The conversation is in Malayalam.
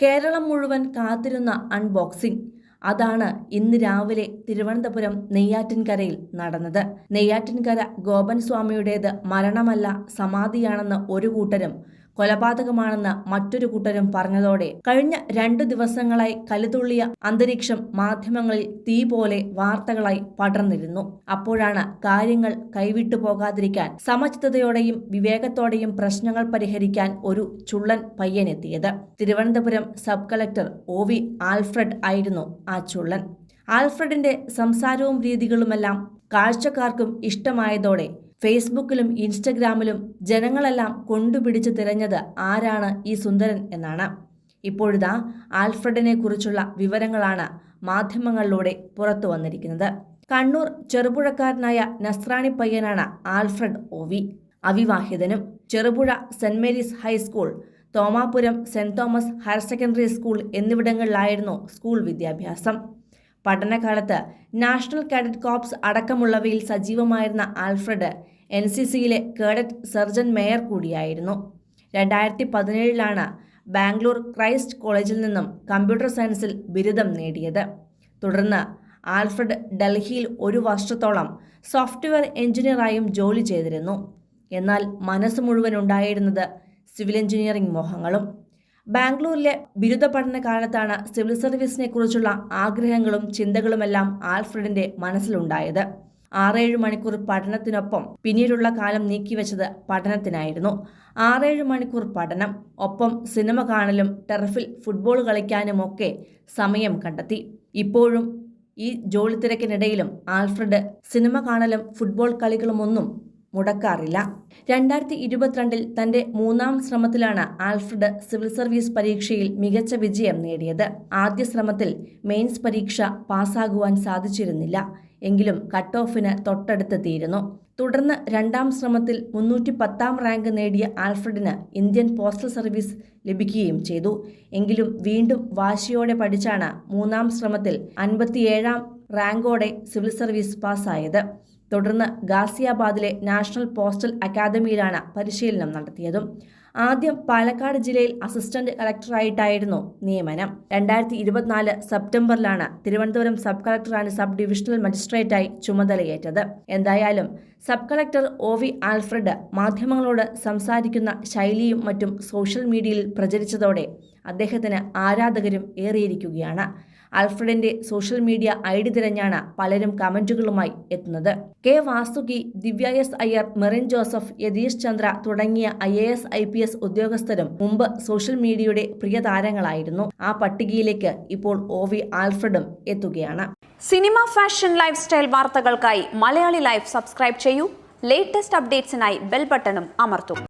കേരളം മുഴുവൻ കാത്തിരുന്ന അൺബോക്സിംഗ് അതാണ് ഇന്ന് രാവിലെ തിരുവനന്തപുരം നെയ്യാറ്റിൻകരയിൽ നടന്നത്. നെയ്യാറ്റിൻകര ഗോപൻ സ്വാമിയുടേത് മരണമല്ല സമാധിയാണെന്ന് ഒരു കൂട്ടരും കൊലപാതകമാണെന്ന് മറ്റൊരു കൂട്ടരും പറഞ്ഞതോടെ കഴിഞ്ഞ രണ്ടു ദിവസങ്ങളായി കലുതുള്ളിയ അന്തരീക്ഷം മാധ്യമങ്ങളിൽ തീ പോലെ വാർത്തകളായി പടർന്നിരുന്നു. അപ്പോഴാണ് കാര്യങ്ങൾ കൈവിട്ടു പോകാതിരിക്കാൻ സമചിത്തതയോടെയും വിവേകത്തോടെയും പ്രശ്നങ്ങൾ പരിഹരിക്കാൻ ഒരു ചുള്ളൻ പയ്യനെത്തിയത്. Thiruvananthapuram sub collector O V Alfred ആയിരുന്നു ആ ചുള്ളൻ. ആൽഫ്രഡിന്റെ സംസാരവും രീതികളുമെല്ലാം കാഴ്ചക്കാർക്കും ഇഷ്ടമായതോടെ ഫേസ്ബുക്കിലും ഇൻസ്റ്റഗ്രാമിലും ജനങ്ങളെല്ലാം കൊണ്ടുപിടിച്ച് തിരഞ്ഞത് ആരാണ് ഈ സുന്ദരൻ എന്നാണ്. ഇപ്പോഴിതാ ആൽഫ്രഡിനെ കുറിച്ചുള്ള വിവരങ്ങളാണ് മാധ്യമങ്ങളിലൂടെ പുറത്തു വന്നിരിക്കുന്നത്. കണ്ണൂർ ചെറുപുഴക്കാരനായ നസ്രാണി പയ്യനാണ് Alfred O V അവിവാഹിതനും Cherupuzha saint Mary's high school Thomapuram saint Thomas higher secondary school എന്നിവിടങ്ങളിലായിരുന്നു school വിദ്യാഭ്യാസം. പഠനകാലത്ത് നാഷണൽ കാഡറ്റ് കോപ്സ് അടക്കമുള്ളവയിൽ സജീവമായിരുന്ന ആൽഫ്രഡ് എൻ സി സിയിലെ കേഡറ്റ് സർജൻ മേയർ കൂടിയായിരുന്നു. രണ്ടായിരത്തി പതിനേഴിലാണ് ബാംഗ്ലൂർ ക്രൈസ്റ്റ് കോളേജിൽ നിന്നും കമ്പ്യൂട്ടർ സയൻസിൽ ബിരുദം നേടിയത്. തുടർന്ന് ആൽഫ്രഡ് ഡൽഹിയിൽ ഒരു വർഷത്തോളം സോഫ്റ്റ്വെയർ എഞ്ചിനീയറായും ജോലി ചെയ്തിരുന്നു. എന്നാൽ മനസ്സ് മുഴുവൻ ഉണ്ടായിരുന്നത് സിവിൽ എഞ്ചിനീയറിംഗ് മോഹങ്ങളും. ബാംഗ്ലൂരിലെ ബിരുദ പഠന കാലത്താണ് സിവിൽ സർവീസിനെ കുറിച്ചുള്ള ആഗ്രഹങ്ങളും ചിന്തകളുമെല്ലാം ആൽഫ്രഡിന്റെ മനസ്സിലുണ്ടായത്. ആറേഴ് മണിക്കൂർ പഠനത്തിനൊപ്പം പിന്നീടുള്ള കാലം നീക്കിവെച്ചത് പഠനത്തിനായിരുന്നു. ആറേഴ് മണിക്കൂർ പഠനം ഒപ്പം സിനിമ കാണലും ടെറഫിൽ ഫുട്ബോൾ കളിക്കാനുമൊക്കെ സമയം കണ്ടെത്തി. ഇപ്പോഴും ഈ ജോലി തിരക്കിനിടയിലും ആൽഫ്രഡ് സിനിമ കാണലും ഫുട്ബോൾ കളികളുമൊന്നും മുടക്കാറില്ല. രണ്ടായിരത്തി ഇരുപത്തിരണ്ടിൽ തന്റെ മൂന്നാം ശ്രമത്തിലാണ് ആൽഫ്രഡ് സിവിൽ സർവീസ് പരീക്ഷയിൽ മികച്ച വിജയം നേടിയത്. ആദ്യ ശ്രമത്തിൽ മെയിൻസ് പരീക്ഷ പാസ്സാകുവാൻ സാധിച്ചിരുന്നില്ല. എങ്കിലും കട്ട് ഓഫിന് തൊട്ടടുത്തെത്തിയിരുന്നു തുടർന്ന് രണ്ടാം ശ്രമത്തിൽ മുന്നൂറ്റി പത്താം റാങ്ക് നേടിയ ആൽഫ്രഡിന് ഇന്ത്യൻ പോസ്റ്റൽ സർവീസ് ലഭിക്കുകയും ചെയ്തു. എങ്കിലും വീണ്ടും വാശിയോടെ പഠിച്ചാണ് മൂന്നാം ശ്രമത്തിൽ അൻപത്തിയേഴാം റാങ്കോടെ സിവിൽ സർവീസ് പാസ്സായത്. തുടർന്ന് ഗാസിയാബാദിലെ നാഷണൽ പോസ്റ്റൽ അക്കാദമിയിലാണ് പരിശീലനം നടത്തിയതും. ആദ്യം പാലക്കാട് ജില്ലയിൽ അസിസ്റ്റന്റ് കളക്ടറായിട്ടായിരുന്നു നിയമനം. രണ്ടായിരത്തി ഇരുപത്തിനാല് സെപ്റ്റംബറിലാണ് Thiruvananthapuram sub collector and sub divisional മജിസ്ട്രേറ്റായി ചുമതലയേറ്റത്. എന്തായാലും sub collector O V Alfred മാധ്യമങ്ങളോട് സംസാരിക്കുന്ന ശൈലിയും മറ്റും സോഷ്യൽ മീഡിയയിൽ പ്രചരിച്ചതോടെ അദ്ദേഹത്തിന് ആരാധകരും ഏറിയിരിക്കുകയാണ്. ആൽഫ്രഡിന്റെ സോഷ്യൽ മീഡിയ ഐ ഡി തിരഞ്ഞാണ് പലരും കമന്റുകളുമായി എത്തുന്നത്. K Vasuki Divya S Iyer Merin Joseph Yatish Chandra തുടങ്ങിയ I A S I P S ഉദ്യോഗസ്ഥരും മുമ്പ് സോഷ്യൽ മീഡിയയുടെ പ്രിയ താരങ്ങളായിരുന്നു. ആ പട്ടികയിലേക്ക് ഇപ്പോൾ ഒ വി ആൽഫ്രഡും എത്തുകയാണ്. സിനിമ ഫാഷൻ ലൈഫ് സ്റ്റൈൽ വാർത്തകൾക്കായി മലയാളി ലൈഫ് സബ്സ്ക്രൈബ് ചെയ്യൂ. ലേറ്റസ്റ്റ് അപ്ഡേറ്റ്സിനായി ബെൽ ബട്ടണും അമർത്തും.